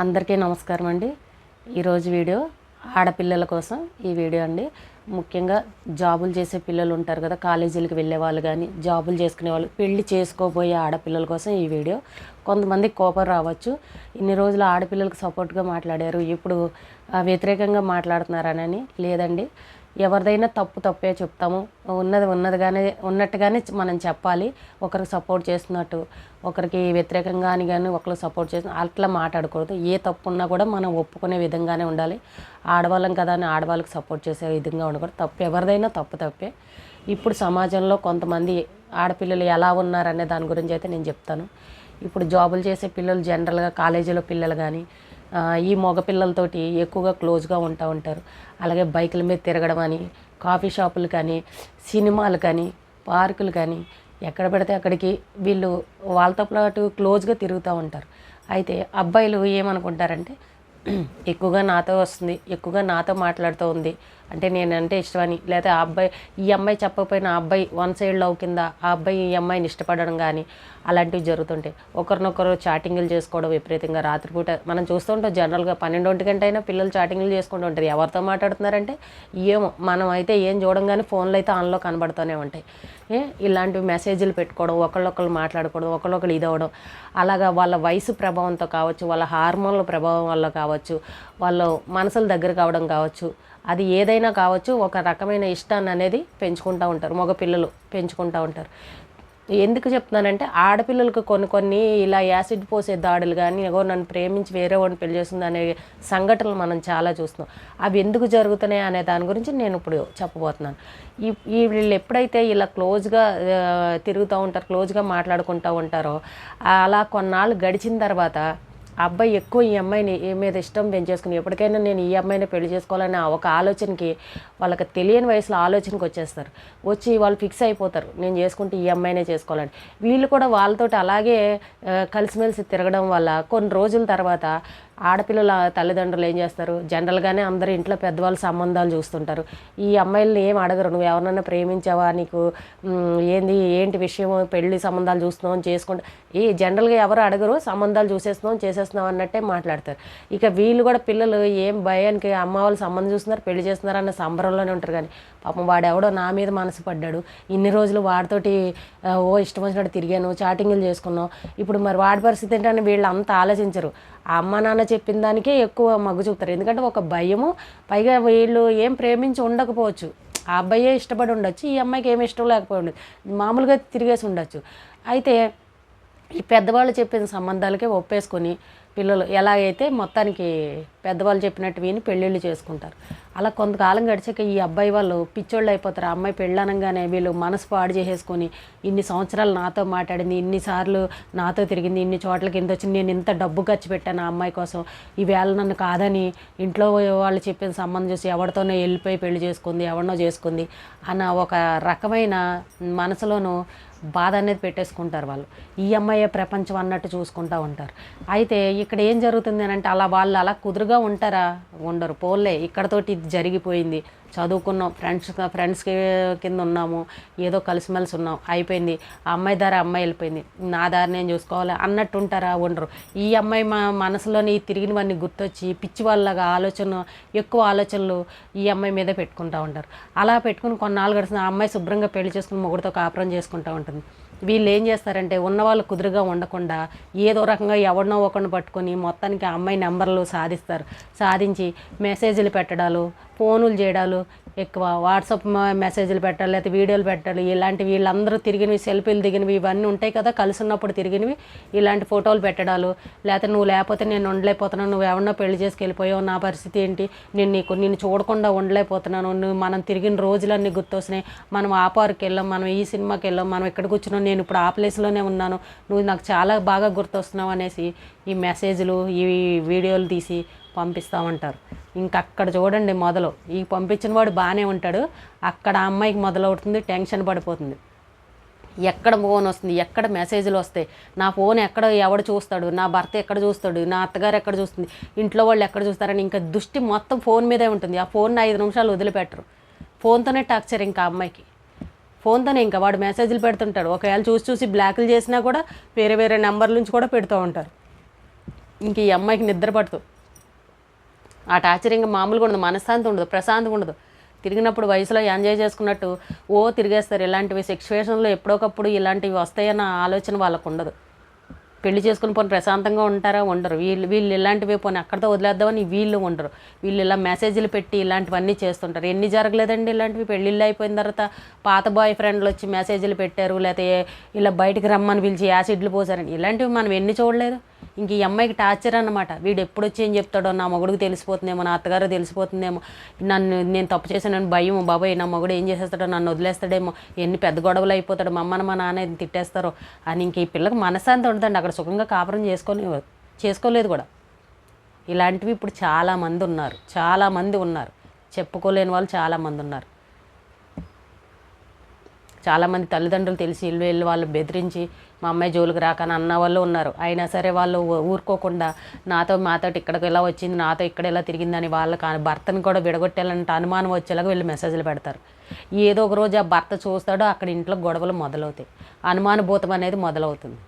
అందరికీ నమస్కారం అండి. ఈరోజు వీడియో ఆడపిల్లల కోసం ఈ వీడియో అండి. ముఖ్యంగా జాబులు చేసే పిల్లలు ఉంటారు కదా కాలేజీలకు వెళ్ళే వాళ్ళు కానీ జాబులు చేసుకునే వాళ్ళు పెళ్ళి చేసుకోబోయే ఆడపిల్లల కోసం ఈ వీడియో. కొంతమంది కోపం రావచ్చు. ఇన్ని రోజులు ఆడపిల్లలకు సపోర్ట్గా మాట్లాడారు. ఇప్పుడు వ్యతిరేకంగా మాట్లాడుతున్నారనని లేదండి. ఎవరిదైనా తప్పు తప్పే చెప్తాము. ఉన్నది ఉన్నదిగానే ఉన్నట్టుగానే మనం చెప్పాలి. ఒకరికి సపోర్ట్ చేస్తున్నట్టు ఒకరికి వ్యతిరేకంగా అని కానీ ఒకరికి సపోర్ట్ చేసిన అట్లా మాట్లాడకూడదు. ఏ తప్పు ఉన్నా కూడా మనం ఒప్పుకునే విధంగానే ఉండాలి. ఆడవాళ్ళం కదా అని ఆడవాళ్ళకి సపోర్ట్ చేసే విధంగా ఉండకూడదు. తప్పు ఎవరిదైనా తప్పు తప్పే. ఇప్పుడు సమాజంలో కొంతమంది ఆడపిల్లలు ఎలా ఉన్నారనే దాని గురించి అయితే నేను చెప్తాను. ఇప్పుడు జాబులు చేసే పిల్లలు జనరల్గా కాలేజీలో పిల్లలు కానీ ఈ మగపిల్లలతోటి ఎక్కువగా క్లోజ్గా ఉంటూ ఉంటారు. అలాగే బైకుల మీద తిరగడం అని కాఫీ షాపులు కానీ సినిమాలు కానీ పార్కులు కానీ ఎక్కడ పెడితే అక్కడికి వీళ్ళు వాళ్ళతో పాటు క్లోజ్గా తిరుగుతూ ఉంటారు. అయితే అబ్బాయిలు ఏమనుకుంటారంటే ఎక్కువగా నాతో వస్తుంది ఎక్కువగా నాతో మాట్లాడుతూ ఉంది. అంటే నేనంటే ఇష్టమని. లేకపోతే ఆ అబ్బాయి ఈ అమ్మాయి చెప్పకపోయినా ఆ అబ్బాయి వన్ సైడ్ లవ్ కింద ఆ అబ్బాయి ఈ అమ్మాయిని ఇష్టపడడం కానీ అలాంటివి జరుగుతుంటాయి. ఒకరినొకరు చాటింగ్లు చేసుకోవడం విపరీతంగా రాత్రిపూట మనం చూస్తుంటాం జనరల్గా పన్నెండొంటి గంట అయినా పిల్లలు చాటింగ్లు చేసుకుంటూ ఉంటారు. ఎవరితో మాట్లాడుతున్నారంటే ఏమో మనం అయితే ఏం చూడంగానే ఫోన్లు అయితే ఆన్లో కనబడుతూనే ఉంటాయి. ఏ ఇలాంటి మెసేజ్లు పెట్టుకోవడం ఒకళ్ళొకళ్ళు మాట్లాడుకోవడం ఒకళ్ళొకళ్ళు ఇదవడం అలాగా వాళ్ళ వయసు ప్రభావంతో కావచ్చు వాళ్ళ హార్మోన్ల ప్రభావం వల్ల కావచ్చు వాళ్ళ మనసుల దగ్గర కావడం కావచ్చు అది ఏదైనా కావచ్చు ఒక రకమైన ఇష్టాన్ని అనేది పెంచుకుంటూ ఉంటారు మగ పిల్లలు పెంచుకుంటూ ఉంటారు. ఎందుకు చెప్తున్నానంటే ఆడపిల్లలకు కొన్ని కొన్ని ఇలా యాసిడ్ పోసే దాడులు కానీ ఎగో నన్ను ప్రేమించి వేరే వాడిని పెళ్ళి చేస్తుంది అనే సంఘటనలు మనం చాలా చూస్తున్నాం. అవి ఎందుకు జరుగుతున్నాయి అనే దాని గురించి నేను ఇప్పుడు చెప్పబోతున్నాను. ఈ వీళ్ళు ఎప్పుడైతే ఇలా క్లోజ్గా తిరుగుతూ ఉంటారు క్లోజ్గా మాట్లాడుకుంటూ ఉంటారో అలా కొన్నాళ్ళు గడిచిన తర్వాత ఆ అబ్బాయి ఎక్కువ ఈ అమ్మాయిని ఏ మీద ఇష్టం పెంచేసుకుని ఎప్పటికైనా నేను ఈ అమ్మాయిని పెళ్ళి చేసుకోవాలనే ఒక ఆలోచనకి వాళ్ళకి తెలియని వయసులో ఆలోచనకి వచ్చేస్తారు. వచ్చి వాళ్ళు ఫిక్స్ అయిపోతారు. నేను చేసుకుంటే ఈ అమ్మాయినే చేసుకోవాలని వీళ్ళు కూడా వాళ్ళతోటి అలాగే కలిసిమెలిసి తిరగడం వల్ల కొన్ని రోజుల తర్వాత ఆడపిల్లల తల్లిదండ్రులు ఏం చేస్తారు? జనరల్గానే అందరు ఇంట్లో పెద్దవాళ్ళు సంబంధాలు చూస్తుంటారు. ఈ అమ్మాయిలని ఏం అడగరు. నువ్వు ఎవరినైనా ప్రేమించావా? నీకు ఏంది ఏంటి విషయం పెళ్ళి సంబంధాలు చూస్తున్నావు చేసుకుంటా ఈ జనరల్గా ఎవరు అడగరు. సంబంధాలు చూసేస్తున్నాం చేసేస్తున్నాం అన్నట్టే మాట్లాడతారు. ఇక వీళ్ళు కూడా పిల్లలు ఏం భయానికి అమ్మ వాళ్ళు సంబంధం చూస్తున్నారు పెళ్ళి చేస్తున్నారు అన్న సంబరంలోనే ఉంటారు కానీ పాపం వాడెవడో నా మీద మనసు పడ్డాడు. ఇన్ని రోజులు వాడితోటి ఓ ఇష్టం వచ్చినట్టు తిరిగాను చాటింగ్లు చేసుకున్నాం ఇప్పుడు మరి వాడి పరిస్థితి ఏంటని వీళ్ళు అంత ఆలోచించరు. ఆ అమ్మ నాన్న చెప్పిన దానికే ఎక్కువ మగ్గు చూపుతారు. ఎందుకంటే ఒక భయము పైగా వీళ్ళు ఏం ప్రేమించి ఉండకపోవచ్చు. ఆ అబ్బాయే ఇష్టపడి ఉండొచ్చు ఈ అమ్మాయికి ఏమి ఇష్టం లేకపోయి ఉండదు మామూలుగా తిరిగేసి ఉండొచ్చు. అయితే ఈ పెద్దవాళ్ళు చెప్పిన సంబంధాలకే ఒప్పేసుకొని పిల్లలు ఎలాగైతే మొత్తానికి పెద్దవాళ్ళు చెప్పినట్టు విని పెళ్ళిళ్ళు చేసుకుంటారు. అలా కొంతకాలం గడిచాక ఈ అబ్బాయి వాళ్ళు పిచ్చోళ్ళు అయిపోతారు. ఆ అమ్మాయి పెళ్ళనగానే వీళ్ళు మనసు పాడు చేసేసుకొని ఇన్ని సంవత్సరాలు నాతో మాట్లాడింది ఇన్నిసార్లు నాతో తిరిగింది ఇన్ని చోట్ల కింద వచ్చింది నేను ఇంత డబ్బు ఖర్చు పెట్టాను ఆ అమ్మాయి కోసం. ఈవేళ నన్ను కాదని ఇంట్లో వాళ్ళు చెప్పిన సంబంధం చూసి ఎవరితోనో వెళ్ళిపోయి పెళ్ళి చేసుకుంది ఎవరినో చేసుకుంది అన్న ఒక రకమైన మనసులోనూ బాధ అనేది పెట్టేసుకుంటారు వాళ్ళు. ఈ అమ్మాయే ప్రపంచం అన్నట్టు చూసుకుంటూ ఉంటారు. అయితే ఇక్కడ ఏం జరుగుతుంది అని అంటే అలా వాళ్ళు అలా కుదురుగా ఉంటారా? ఉండరు. పోలే ఇక్కడతోటి ఇది జరిగిపోయింది. చదువుకున్నాం ఫ్రెండ్స్ ఫ్రెండ్స్ కింద ఉన్నాము ఏదో కలిసిమెలిసి ఉన్నాం అయిపోయింది. ఆ అమ్మాయి దారి అమ్మాయి వెళ్ళిపోయింది. నా దారి నేను చూసుకోవాలి అన్నట్టు ఉంటారా ఉండరు. ఈ అమ్మాయి మా మనసులోని తిరిగినవన్నీ గుర్తొచ్చి పిచ్చి వాళ్ళగా ఆలోచన ఎక్కువ ఆలోచనలు ఈ అమ్మాయి మీద పెట్టుకుంటూ ఉంటారు. అలా పెట్టుకుని కొన్నాళ్ళు గడిచిన ఆ అమ్మాయి శుభ్రంగా పెళ్ళి చేసుకుని మొగుడితో కాపురం చేసుకుంటూ ఉంటుంది. వీళ్ళు ఏం చేస్తారంటే ఉన్నవాళ్ళు కుదురుగా ఉండకుండా ఏదో రకంగా ఎవరినో ఒకరిని పట్టుకొని మొత్తానికి ఆ అమ్మాయి నెంబర్లు సాధిస్తారు. సాధించి మెసేజ్లు పెట్టడాలు ఫోనులు చేయడాలు ఎక్కువ వాట్సాప్ మెసేజ్లు పెట్టాలి లేకపోతే వీడియోలు పెట్టాలి ఇలాంటి వీళ్ళందరూ తిరిగినవి సెల్ఫీలు దిగినవి ఇవన్నీ ఉంటాయి కదా కలిసి ఉన్నప్పుడు తిరిగినవి ఇలాంటి ఫోటోలు పెట్టడాలు లేకపోతే నువ్వు లేకపోతే నేను ఉండలేకపోతున్నాను నువ్వు ఎవరినో పెళ్ళి చేసుకెళ్ళిపోయావు నా పరిస్థితి ఏంటి నేను నీకు నిన్ను చూడకుండా ఉండలేకపోతున్నాను నువ్వు మనం తిరిగిన రోజులన్నీ గుర్తొస్తున్నాయి మనం ఆ పార్క్కి వెళ్ళాం మనం ఈ సినిమాకి వెళ్ళాం మనం ఎక్కడ కూర్చున్నాం నేను ఇప్పుడు ఆ ప్లేస్లోనే ఉన్నాను. నువ్వు నాకు చాలా బాగా గుర్తొస్తున్నావు అనేసి ఈ మెసేజ్లు ఈ వీడియోలు తీసి పంపిస్తామంటారు. ఇంక అక్కడ చూడండి మొదలు. ఈ పంపించిన వాడు బాగానే ఉంటాడు. అక్కడ ఆ అమ్మాయికి మొదలవుతుంది టెన్షన్ పడిపోతుంది. ఎక్కడ ఫోన్ వస్తుంది ఎక్కడ మెసేజ్లు వస్తాయి నా ఫోన్ ఎక్కడ ఎవడు చూస్తాడు నా భర్త ఎక్కడ చూస్తాడు నా అత్తగారు ఎక్కడ చూస్తుంది ఇంట్లో వాళ్ళు ఎక్కడ చూస్తారని ఇంకా దృష్టి మొత్తం ఫోన్ మీదే ఉంటుంది. ఆ ఫోన్ ఐదు నిమిషాలు వదిలిపెట్టరు. ఫోన్తోనే టార్చర్ ఇంకా అమ్మాయికి. ఫోన్తోనే ఇంకా వాడు మెసేజ్లు పెడుతుంటాడు. ఒకవేళ చూసి చూసి బ్లాక్లు చేసినా కూడా వేరే వేరే నెంబర్ల నుంచి కూడా పెడుతూ ఉంటారు. ఇంక ఈ అమ్మాయికి నిద్ర పడుతూ ఆ టార్చర్ ఇంకా మామూలుగా ఉండదు మనశ్శాంతి ఉండదు ప్రశాంతంగా ఉండదు. తిరిగినప్పుడు వయసులో ఎంజాయ్ చేసుకున్నట్టు ఓ తిరిగేస్తారు. ఇలాంటివి సిచ్యువేషన్లో ఎప్పుడోకప్పుడు ఇలాంటివి వస్తాయన్న ఆలోచన వాళ్ళకు ఉండదు. పెళ్ళి చేసుకుని పోనీ ప్రశాంతంగా ఉంటారా? ఉండరు. వీళ్ళు వీళ్ళు ఇలాంటివి పోనీ అక్కడితో వదిలేద్దామని వీళ్ళు ఉండరు. వీళ్ళు ఇలా మెసేజ్లు పెట్టి ఇలాంటివన్నీ చేస్తుంటారు. ఎన్ని జరగలేదండి ఇలాంటివి? పెళ్ళిళ్ళు అయిపోయిన తర్వాత పాత బాయ్ ఫ్రెండ్లు వచ్చి మెసేజ్లు పెట్టారు లేకపోతే ఇలా బయటికి రమ్మని పిలిచి యాసిడ్లు పోసారని. ఇలాంటివి మనం ఎన్ని చూడలేదు? ఇంక ఈ అమ్మాయికి టార్చర్ అనమాట వీడు ఎప్పుడు వచ్చి ఏం చెప్తాడో నా మగుడికి తెలిసిపోతుందేమో నా అత్తగారు తెలిసిపోతుందేమో. నన్ను నేను తప్పు చేశానని భయం బాబాయ్ నా మగుడు ఏం చేసేస్తాడో నన్ను వదిలేస్తాడేమో. ఎన్ని పెద్ద గొడవలు అయిపోతాడు మా మా నాన్న తిట్టేస్తారో అని ఇంక ఈ పిల్లకి మనశ్శాంతి ఉండదండి. అక్కడ సుఖంగా కాపురం చేసుకొని చేసుకోలేదు కూడా. ఇలాంటివి ఇప్పుడు చాలామంది ఉన్నారు. చాలామంది ఉన్నారు. చెప్పుకోలేని వాళ్ళు చాలామంది ఉన్నారు. చాలామంది తల్లిదండ్రులు తెలిసి ఇల్లు వెళ్ళి వాళ్ళు బెదిరించి మా అమ్మాయి జోలికి రాకని అన్న వాళ్ళు ఉన్నారు. అయినా సరే వాళ్ళు ఊరుకోకుండా నాతో మాతో ఇక్కడికి ఎలా వచ్చింది నాతో ఇక్కడ ఎలా తిరిగిందని వాళ్ళ భర్తను కూడా విడగొట్టాలంటే అనుమానం వచ్చేలాగా వీళ్ళు మెసేజ్లు పెడతారు. ఏదో ఒక రోజు ఆ భర్త చూస్తాడో అక్కడ ఇంట్లో గొడవలు మొదలవుతాయి. అనుమానభూతం అనేది మొదలవుతుంది.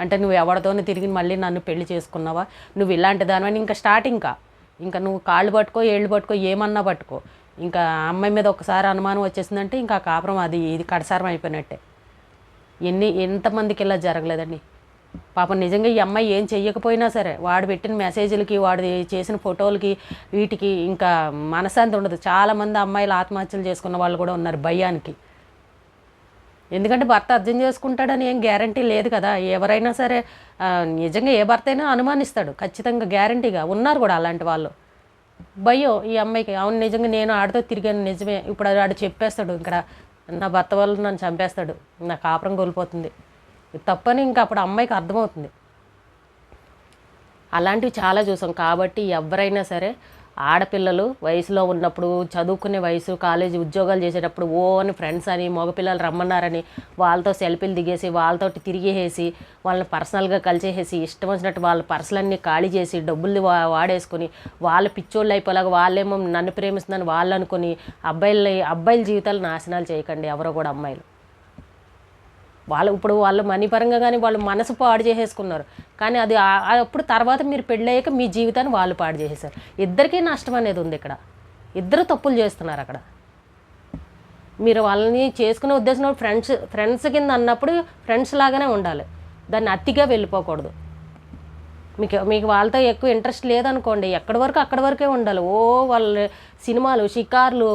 అంటే నువ్వు ఎవరితోనే తిరిగి మళ్ళీ నన్ను పెళ్ళి చేసుకున్నావా? నువ్వు ఇలాంటి దానివని ఇంకా స్టార్ట్ ఇంకా ఇంకా నువ్వు కాళ్ళు పట్టుకో ఏళ్ళు పట్టుకో ఏమన్నా పట్టుకో. ఇంకా అమ్మాయి మీద ఒకసారి అనుమానం వచ్చేసిందంటే ఇంకా కాపురం అది ఇది కడసారం అయిపోయినట్టే. ఎన్ని ఎంతమందికి ఇలా జరగలేదండి. పాపం నిజంగా ఈ అమ్మాయి ఏం చెయ్యకపోయినా సరే వాడు పెట్టిన మెసేజ్లకి వాడు చేసిన ఫోటోలకి వీటికి ఇంకా మనశాంతి ఉండదు. చాలామంది అమ్మాయిలు ఆత్మహత్యలు చేసుకున్న వాళ్ళు కూడా ఉన్నారు భయానికి. ఎందుకంటే భర్త అర్థం చేసుకుంటాడని ఏం గ్యారంటీ లేదు కదా. ఎవరైనా సరే నిజంగా ఏ భర్త అయినా అనుమానిస్తాడు. ఖచ్చితంగా గ్యారంటీగా ఉన్నారు కూడా అలాంటి వాళ్ళు. భయం ఈ అమ్మాయికి. అవును నిజంగా నేను ఆడితో తిరిగాను నిజమే. ఇప్పుడు ఆడు చెప్పేస్తాడు ఇక్కడ. నా భర్త వాళ్ళు నన్ను చంపేస్తాడు. నా కాపురం కోల్పోతుంది. తప్పని ఇంకా అప్పుడు అమ్మాయికి అర్థమవుతుంది. అలాంటివి చాలా చూసాం. కాబట్టి ఎవరైనా సరే ఆడపిల్లలు వయసులో ఉన్నప్పుడు చదువుకునే వయసు కాలేజీ ఉద్యోగాలు చేసేటప్పుడు ఓ అని ఫ్రెండ్స్ అని మగపిల్లలు రమ్మన్నారని వాళ్ళతో సెల్ఫీలు దిగేసి వాళ్ళతో తిరిగేసి వాళ్ళని పర్సనల్గా కలిసేసి ఇష్టం వచ్చినట్టు వాళ్ళ పర్సలన్నీ ఖాళీ చేసి డబ్బులు వా వాడేసుకుని వాళ్ళ పిచ్చోళ్ళు అయిపోలాగా వాళ్ళేమో నన్ను ప్రేమిస్తుందని వాళ్ళు అనుకుని అబ్బాయిలు అబ్బాయిల జీవితాలు నాశనాలు చేయకండి ఎవరో కూడా అమ్మాయిలు. వాళ్ళు ఇప్పుడు వాళ్ళు మనీ పరంగా కానీ వాళ్ళు మనసు పాడు చేసేసుకున్నారు. కానీ అది అప్పుడు తర్వాత మీరు పెళ్ళయ్యాక మీ జీవితాన్ని వాళ్ళు పాడు చేసేసారు. ఇద్దరికీ నష్టం అనేది ఉంది ఇక్కడ. ఇద్దరు తప్పులు చేస్తున్నారు అక్కడ. మీరు వాళ్ళని చేసుకునే ఉద్దేశం ఫ్రెండ్స్ ఫ్రెండ్స్ కింద అన్నప్పుడు ఫ్రెండ్స్ లాగానే ఉండాలి. దాన్ని అతిగా వెళ్ళిపోకూడదు. మీకు మీకు వాళ్ళతో ఎక్కువ ఇంట్రెస్ట్ లేదనుకోండి ఎక్కడి వరకు అక్కడి వరకే ఉండాలి. ఓ వాళ్ళ సినిమాలు షికార్లు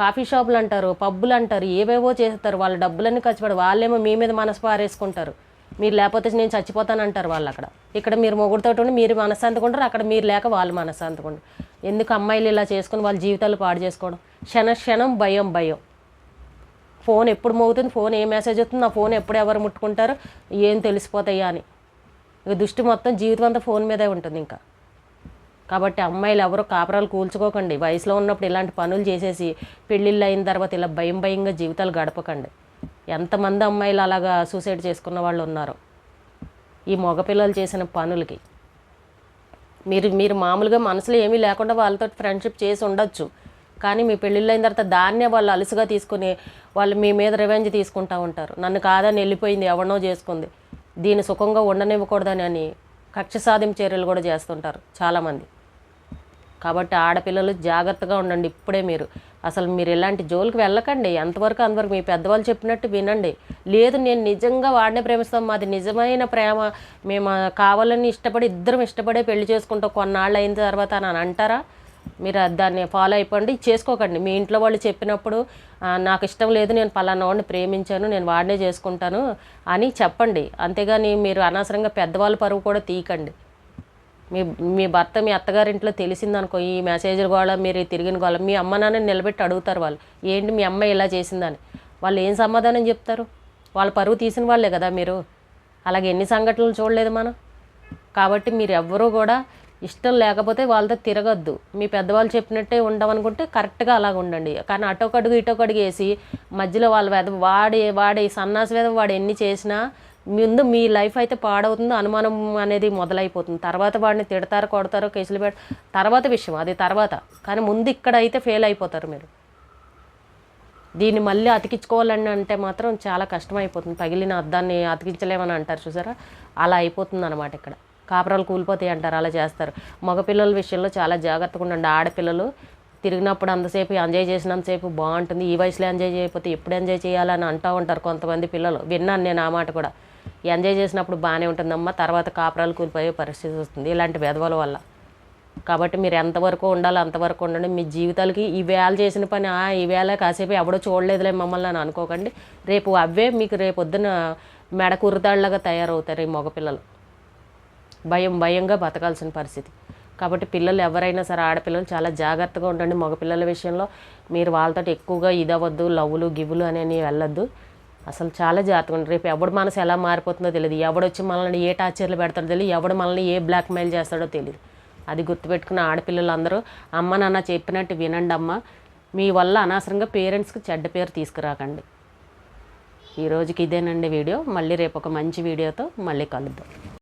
కాఫీ షాపులు అంటారు పబ్బులు అంటారు ఏవేవో చేస్తారు. వాళ్ళ డబ్బులన్నీ ఖర్చు పెడతారు. వాళ్ళేమో మీ మీద మనసు పారేసుకుంటారు. మీరు లేకపోతే నేను చచ్చిపోతాను అంటారు వాళ్ళు అక్కడ. ఇక్కడ మీరు మొగుడుతో ఉండి మీరు మనశ్శాంతిగా ఉంటారు అక్కడ మీరు లేక వాళ్ళు మనశ్శాంతిగా ఉంటారు ఎందుకు అమ్మాయిలు ఇలా చేసుకుని వాళ్ళ జీవితాలు పాడు చేసుకోవడం? క్షణ క్షణం భయం భయం. ఫోన్ ఎప్పుడు మోగుతుంది? ఫోన్ ఏ మెసేజ్ వస్తుంది? నా ఫోన్ ఎప్పుడు ఎవరు ముట్టుకుంటారు? ఏం తెలిసిపోతాయా అని. ఇక దృష్టి మొత్తం జీవితం అంతా ఫోన్ మీదే ఉంటుంది ఇంకా. కాబట్టి అమ్మాయిలు ఎవరో కాపురాలు కూల్చుకోకండి. వయసులో ఉన్నప్పుడు ఇలాంటి పనులు చేసేసి పెళ్ళిళ్ళు అయిన తర్వాత ఇలా భయం భయంగా జీవితాలు గడపకండి. ఎంతమంది అమ్మాయిలు అలాగా సూసైడ్ చేసుకున్న వాళ్ళు ఉన్నారు ఈ మగపిల్లలు చేసిన పనులకి. మీరు మీరు మామూలుగా మనసులో ఏమీ లేకుండా వాళ్ళతో ఫ్రెండ్షిప్ చేసి ఉండొచ్చు. కానీ మీ పెళ్ళిళ్ళు అయిన తర్వాత దాన్నే వాళ్ళు అలుసుగా తీసుకుని వాళ్ళు మీ మీద రివెంజ్ తీసుకుంటా ఉంటారు. నన్ను కాదని వెళ్ళిపోయింది ఎవరినో చేసుకుంది. దీన్ని సుఖంగా ఉండనివ్వకూడదని అని కక్ష సాధింపు చర్యలు కూడా చేస్తుంటారు చాలామంది. కాబట్టి ఆడపిల్లలు జాగ్రత్తగా ఉండండి ఇప్పుడే మీరు. అసలు మీరు ఇలాంటి జోలికి వెళ్ళకండి. ఎంతవరకు అంతవరకు మీ పెద్దవాళ్ళు చెప్పినట్టు వినండి. లేదు నేను నిజంగా వాడినే ప్రేమిస్తాం మాది నిజమైన ప్రేమ. మేము కావాలని ఇష్టపడి ఇద్దరం ఇష్టపడే పెళ్ళి చేసుకుంటాం. కొన్నాళ్ళు అయిన తర్వాత అని అంటారా? మీరు దాన్ని ఫాలో అయిపోండి. చేసుకోకండి. మీ ఇంట్లో వాళ్ళు చెప్పినప్పుడు నాకు ఇష్టం లేదు నేను పలానా వాడిని ప్రేమించాను నేను వాడినే చేసుకుంటాను అని చెప్పండి. అంతేగాని మీరు అనవసరంగా పెద్దవాళ్ళ పరువు కూడా తీయకండి. మీ మీ భర్త మీ అత్తగారింట్లో తెలిసిందనుకో ఈ మెసేజ్ కూడా మీరు తిరిగిన గోళ మీ అమ్మ నాన్న నిలబెట్టి అడుగుతారు వాళ్ళు. ఏంటి మీ అమ్మ ఇలా చేసిందని? వాళ్ళు ఏం సమాధానం చెప్తారు? వాళ్ళ పరువు తీసిన వాళ్ళే కదా మీరు. అలాగే ఎన్ని సంఘటనలు చూడలేదు మనం. కాబట్టి మీరు ఎవ్వరూ కూడా ఇష్టం లేకపోతే వాళ్ళతో తిరగద్దు. మీ పెద్దవాళ్ళు చెప్పినట్టే ఉండమనుకుంటే కరెక్ట్గా అలాగ ఉండండి. కానీ అటు అడుగు ఇటు అడుగు వేసి మధ్యలో వాళ్ళ వేద వాడి వాడి సన్నాసి వేద వాడు ఎన్ని చేసినా ముందు మీ లైఫ్ అయితే పాడవుతుంది. అనుమానం అనేది మొదలైపోతుంది. తర్వాత వాడిని తిడతారు కొడతారు కేసులు పెడ తర్వాత విషయం అది తర్వాత. కానీ ముందు ఇక్కడ అయితే ఫెయిల్ అయిపోతారు మీరు. దీన్ని మళ్ళీ అతికించుకోవాలని అంటే మాత్రం చాలా కష్టమైపోతుంది. పగిలిన అద్దాన్ని అతికించలేమని అంటారు చూసారా? అలా అయిపోతుంది అనమాట ఇక్కడ. కాపురాలు కూలిపోతాయి అంటారు అలా చేస్తారు. మగపిల్లల విషయంలో చాలా జాగ్రత్తగా ఉండండి. ఆడపిల్లలు తిరిగినప్పుడు అంతసేపు ఎంజాయ్ చేసినంతసేపు బాగుంటుంది. ఈ వయసులో ఎంజాయ్ చేయకపోతే ఎప్పుడు ఎంజాయ్ చేయాలని అంటూ ఉంటారు కొంతమంది పిల్లలు. విన్నాను నేను ఆ మాట కూడా. ఎంజాయ్ చేసినప్పుడు బాగానే ఉంటుందమ్మా తర్వాత కాపురాలు కూలిపోయే పరిస్థితి వస్తుంది ఇలాంటి వెధవల వల్ల. కాబట్టి మీరు ఎంతవరకు ఉండాలో అంతవరకు ఉండండి. మీ జీవితాలకి ఈ వేళ చేసిన పని "ఆ, ఈ వేళ కాసేపు ఎవడో చూడలేదులే మమ్మల్ని అని అనుకోకండి. రేపు అవే మీకు రేపు మెడ కుర్రదాళ్ళగా తయారవుతారు ఈ మగపిల్లలు. భయం భయంగా బతకాల్సిన పరిస్థితి. కాబట్టి పిల్లలు ఎవరైనా సరే ఆడపిల్లలు చాలా జాగ్రత్తగా ఉండండి. మగపిల్లల విషయంలో మీరు వాళ్ళతో ఎక్కువగా ఇదవద్దు లవ్వులు గివ్వులు అనేవి వెళ్ళొద్దు. అసలు చాలా జాగ్రత్తగా ఉండండి. రేపు ఎవడు మనసు ఎలా మారిపోతుందో తెలియదు ఎవడొచ్చి మనల్ని ఏ టార్చర్లు పెడతాడో తెలియదు ఎవడు మనల్ని ఏ బ్లాక్మెయిల్ చేస్తాడో తెలియదు అది గుర్తుపెట్టుకున్న ఆడపిల్లలు అందరూ అమ్మ నాన్న చెప్పినట్టు వినండి అమ్మ. మీ వల్ల అనవసరంగా పేరెంట్స్కి చెడ్డ పేరు తీసుకురాకండి. ఈ రోజుకి ఇదేనండి వీడియో. మళ్ళీ రేపు ఒక మంచి వీడియోతో మళ్ళీ కలుద్దాం.